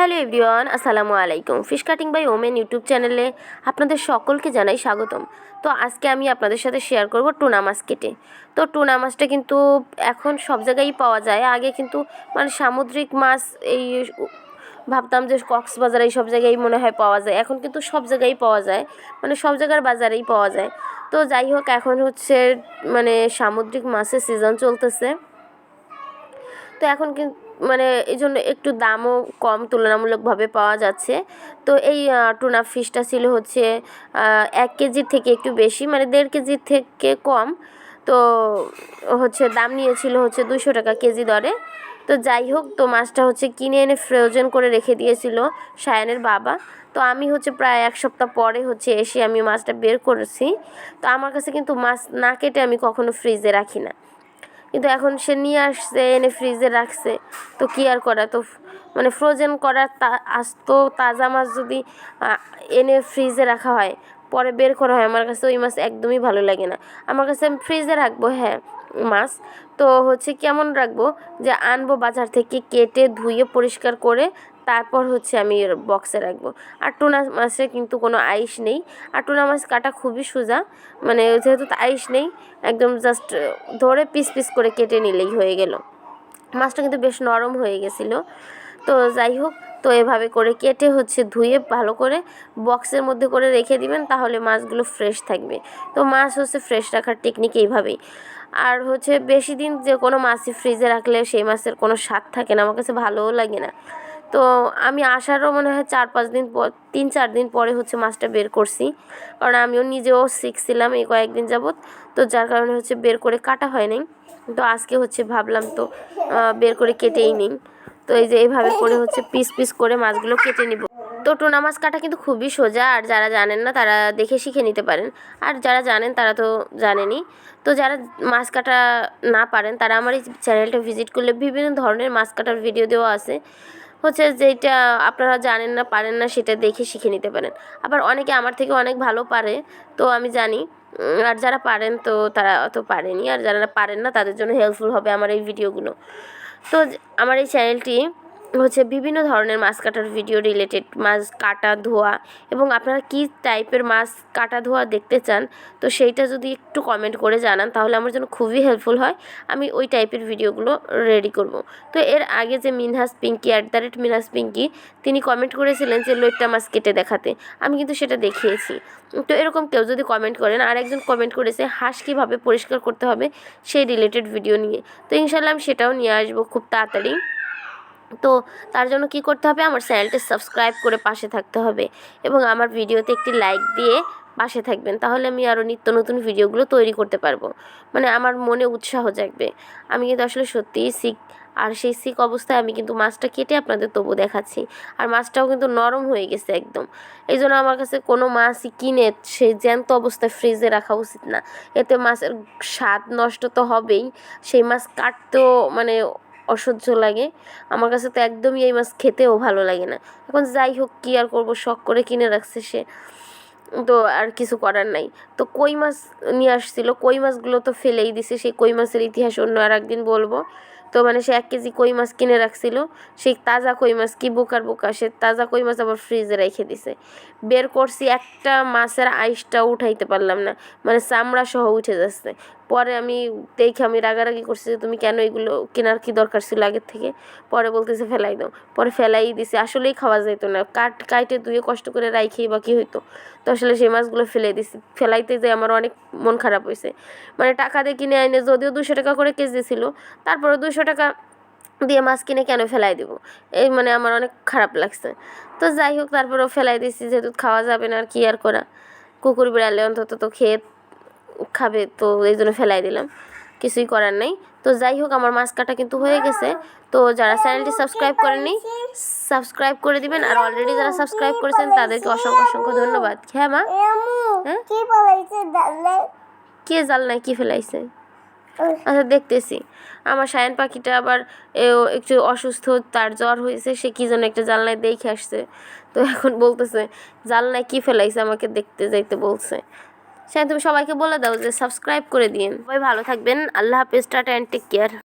Hello everyone, আসসালামু আলাইকুম। Fish cutting by women YouTube চ্যানেলে আপনাদের সকলকে জানাই স্বাগতম। তো আজকে আমি আপনাদের সাথে শেয়ার করব টুনা মাছ কেটে। তো টুনা মাছটা কিন্তু এখন সব জায়গায়ই পাওয়া যায়। আগে কিন্তু মানে সামুদ্রিক মাছ এই ভাবতাম যে কক্সবাজার এই সব জায়গায় মনে হয় পাওয়া যায়। এখন কিন্তু সব জায়গায় পাওয়া যায়। মানে সব জায়গার বাজারেই পাওয়া যায়। তো যাই হোক, এখন হচ্ছে মানে সামুদ্রিক মাছের সিজন চলতেছে। তো এখন কিন্তু মানে এই জন্য একটু দামও কম তুলনামূলকভাবে পাওয়া যাচ্ছে। তো এই টুনা ফিশটা ছিল হচ্ছে এক কেজির থেকে একটু বেশি মানে দেড় কেজির থেকে কম। তো হচ্ছে দাম নিয়েছিল হচ্ছে দুশো টাকা কেজি দরে। তো যাই হোক, তো মাছটা হচ্ছে কিনে এনে ফ্রোজেন করে রেখে দিয়েছিল সায়ানের বাবা। তো আমি হচ্ছে প্রায় এক সপ্তাহ পরে হচ্ছে এসে আমি মাছটা বের করেছি। তো আমার কাছে কিন্তু মাছ না কেটে আমি কখনো ফ্রিজে রাখি না। কিন্তু এখন সে নিয়ে আসছে, এনে ফ্রিজে রাখছে। তো কি আর করা? তো মানে ফ্রোজেন করা তা আস্ত তাজা মাছ যদি এনে ফ্রিজে রাখা হয়, পরে বের করা হয়, আমার কাছে ওই মাছ একদমই ভালো লাগে না। আমার কাছে আমি ফ্রিজে রাখব হ্যাঁ। মাছ। তো হচ্ছে কেমন রাখব যে আনব বাজার থেকে কেটে ধুয়ে পরিষ্কার করে তারপর হচ্ছে আমি বক্সে রাখব। আর টুনা মাছে কিন্তু কোনো আইস নেই। আর টুনা মাছ কাটা খুবই সোজা। মানে যেহেতু আইস নেই, একদম জাস্ট ধরে পিস পিস করে কেটে নিলেই হয়ে গেল। মাছটা কিন্তু বেশ নরম হয়ে গেছিল। তো যাই হোক, তো এভাবে করে কেটে হচ্ছে ধুয়ে ভালো করে বক্সের মধ্যে করে রেখে দিবেন, তাহলে মাছগুলো ফ্রেশ থাকবে। তো মাছ হচ্ছে ফ্রেশ রাখার টেকনিক এইভাবেই। আর হচ্ছে বেশি দিন যে কোনো মাছই ফ্রিজে রাখলে সেই মাছের কোনো স্বাদ থাকে না, আমার কাছে ভালোও লাগে না। তো আমি আসারও মনে হয় চার পাঁচ দিন পর, তিন চার দিন পরে হচ্ছে মাছটা বের করছি। কারণ আমিও নিজেও শিখছিলাম এই কয়েকদিন যাবৎ, তো যার কারণে হচ্ছে বের করে কাটা হয় নাই। তো আজকে হচ্ছে ভাবলাম তো বের করে কেটেই নিই। তো এই যে এইভাবে করে হচ্ছে পিস পিস করে মাছগুলো কেটে নিব। তো টোনা মাছ কাটা কিন্তু খুবই সোজা, আর যারা জানেন না তারা দেখে শিখে নিতে পারেন। আর যারা জানেন তারা তো জানেনই। তো যারা মাছ কাটা না পারেন, তারা আমার এই চ্যানেলটা ভিজিট করলে বিভিন্ন ধরনের মাছ কাটার ভিডিও দেওয়া আছে। হচ্ছে যেটা আপনারা জানেন না, পারেন না, সেটা দেখে শিখে নিতে পারেন। আবার অনেকে আমার থেকে অনেক ভালো পারে, তো আমি জানি। আর যারা পারেন তো তারা অত পারেনি। আর যারা পারেন না তাদের জন্য হেল্পফুল হবে আমার এই ভিডিওগুলো। তো আমার এই চ্যানেলটি হচ্ছে বিভিন্ন ধরনের মাছ কাটার ভিডিও রিলেটেড মাছ কাটা, ধোয়া এবং আপনারা কী টাইপের মাছ কাটা, ধোয়া দেখতে চান, তো সেইটা যদি একটু কমেন্ট করে জানান, তাহলে আমার জন্য খুবই হেল্পফুল হয়। আমি ওই টাইপের ভিডিওগুলো রেডি করব। তো এর আগে যে Minhas Pinky at the rate Minhas Pinky, তিনি কমেন্ট করেছিলেন যে লইট্টা মাছ কেটে দেখাতে। আমি কিন্তু সেটা দেখিয়েছি। তো এরকম কেউ যদি কমেন্ট করেন, আর একজন কমেন্ট করেছে, হাঁস কীভাবে পরিষ্কার করতে হবে? সেই রিলেটেড ভিডিও নিয়ে। তো ইনশাল্লাহ আমি সেটাও নিয়ে আসব খুব তাড়াতাড়ি। তো তার জন্য কি করতে হবে? আমার চ্যানেলটা সাবস্ক্রাইব করে পাশে থাকতে হবে এবং আমার ভিডিওতে একটি লাইক দিয়ে পাশে থাকবেন। তাহলে আমি আরও নিত্য নতুন ভিডিওগুলো তৈরি করতে পারব। মানে আমার মনে উৎসাহ জাগবে। আমি কিন্তু আসলে সত্যিই শিখ, আর সেই শিক অবস্থায় আমি কিন্তু মাছটা কেটে আপনাদের তবু দেখাচ্ছি। আর মাছটাও কিন্তু নরম হয়ে গেছে একদম। এই জন্য আমার কাছে কোনো মাছই কিনে সেই জ্যান্ত অবস্থায় ফ্রিজে রাখা উচিত না। এতে মাছের স্বাদ নষ্ট তো হবেই। সেই মাছ কাটতেও মানে অসহ্য লাগে। আমার কাছে তো একদমই এই মাছ খেতেও ভালো লাগে না। এখন যাই হোক, কী আর করব? শখ করে কিনে রাখছে সে। তো আর কিছু করার নাই। তো কই মাছ নিয়ে আসছিল? কই মাছগুলো তো ফেলেই দিছে। সেই কই মাছের ইতিহাস অন্য আর একদিন বলব। তো মানে সে এক কেজি কই মাছ কিনে রাখছিল। সেই তাজা কই মাছ, কি বোকার বোকা! সে তাজা কই মাছ আবার ফ্রিজে রেখে দিছে। বের করছি, একটা মাছের আইসটাও উঠাইতে পারলাম না। মানে চামড়া সহ উঠে যাচ্ছে। পরে আমি দেখে আমি রাগারাগি করছি যে তুমি কেন এগুলো কেনার কি দরকার ছিল আগের থেকে? পরে বলতেছে ফেলাই দাও। পরে ফেলাই দিছে। আসলেই খাওয়া যেত না। কাট, কাইটে ধুয়ে কষ্ট করে রাইখেই বা কী হইতো? তো আসলে সেই মাছগুলো ফেলে দিছি। ফেলাইতে যে আমার অনেক মন খারাপ হয়েছে মানে টাকা দিয়ে কিনে আইনে যদিও দুশো টাকা করে কেজি ছিল তারপরে দুশো টাকা দিয়ে মাছ কিনে কেন ফেলাই দেবো? এই মানে আমার অনেক খারাপ লাগছে। তো যাই হোক, তারপরেও ফেলাই দিছি। যেহেতু খাওয়া যাবে না, আর কি আর করা? কুকুর বিড়ালে অন্তত তো খেয়ে খাবে তো এই জন্য ফেলাই দিলাম। কিছুই করার নেই। তো যাই হোক আমার মাছ কাটা কিন্তু হয়ে গেছে। তো যারা চ্যানেলটি সাবস্ক্রাইব করেননি সাবস্ক্রাইব করে দিবেন। আর অলরেডি যারা সাবস্ক্রাইব করেছেন তাদেরকে অসংখ্য অসংখ্য ধন্যবাদ। হ্যাঁ মা? হ্যাঁ? কে জাল নাই কি ফেলাইছে? আচ্ছা দেখতেছি। আমার সায়ন পাখিটা আবার একটু অসুস্থ তার জ্বর হয়েছে সে কি যেন একটা জালনায় দেখে আসছে। তো এখন বলতেছে জালনায় কি ফেলাইছে আমাকে দেখতে যাইতে বলছে। সায়ন তুমি সবাইকে বলে দাও যে সাবস্ক্রাইব করে দিন। সবাই ভালো থাকবেন। আল্লাহ হাফিজ, টাটা অ্যান্ড টেক কেয়ার